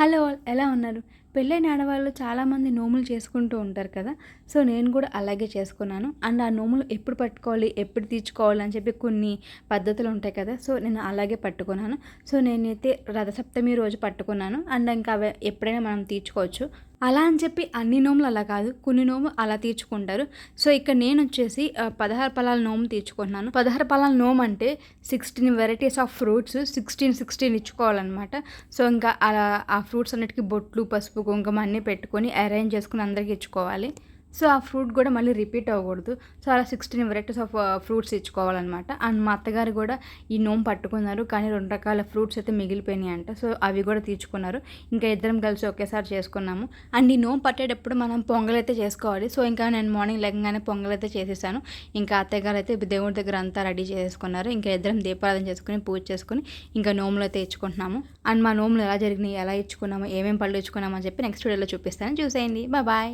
Hello ఎలా ఉన్నారు? పెళ్ళైన ఆడవాళ్ళు చాలామంది నోములు చేసుకుంటూ ఉంటారు కదా? సో నేను కూడా అలాగే చేసుకున్నాను. అండ్ ఆ నోములు ఎప్పుడు పట్టుకోవాలి ఎప్పుడు తీర్చుకోవాలి అని చెప్పి కొన్ని పద్ధతులు ఉంటాయి కదా? సో నేను అలాగే పట్టుకున్నాను. సో నేనైతే రథసప్తమి రోజు పట్టుకున్నాను. అండ్ ఇంకా అవి ఎప్పుడైనా మనం తీర్చుకోవచ్చు. అలా అని చెప్పి అన్ని నోములు అలా కాదు కొన్ని నోము అలా తీర్చుకుంటారు. సో ఇక్కడ నేను వచ్చేసి పదహారు పలాల నోము తీర్చుకుంటున్నాను. పదహారు పలాల నోము అంటే sixteen varieties of fruits sixteen sixteen ఇచ్చుకోవాలన్నమాట. So ఇంకా అలా ఆ ఫ్రూట్స్ అన్నిటికీ బొట్లు పసుపు కుంకుమ అన్నీ పెట్టుకొని అరేంజ్ చేసుకుని అందరికి ఇచ్చుకోవాలి. సో ఆ ఫ్రూట్ కూడా మళ్ళీ రిపీట్ అవ్వకూడదు. సో అలా సిక్స్టీన్ వెరైటీస్ ఆఫ్ ఫ్రూట్స్ ఇచ్చుకోవాలన్నమాట. అండ్ మా అత్తగారు కూడా ఈ నోము పట్టుకున్నారు. కానీ రెండు రకాల ఫ్రూట్స్ అయితే మిగిలిపోయినాయి అంట సో అవి కూడా తీర్చుకున్నారు. ఇంకా ఇద్దరం కలిసి ఒకేసారి చేసుకున్నాము. అండ్ ఈ నోము పట్టేటప్పుడు మనం పొంగల్ అయితే చేసుకోవాలి. సో ఇంకా నేను మార్నింగ్ లేకగానే పొంగల్ అయితే చేసేసాను. ఇంకా అత్తగారు అయితే దేవుడి దగ్గర అంతా రెడీ చేసుకున్నారు. ఇంకా ఇద్దరం దీపారాధన చేసుకుని పూజ చేసుకుని ఇంకా నోములు అయితే ఇచ్చుకుంటున్నాము. అండ్ మా నోములు ఎలా జరిగినాయి ఎలా ఇచ్చుకున్నాము ఏమేమి పళ్ళు ఇచ్చుకున్నామని చెప్పి నెక్స్ట్ వీడియోలో చూపిస్తాను. చూసేయండి. బాయ్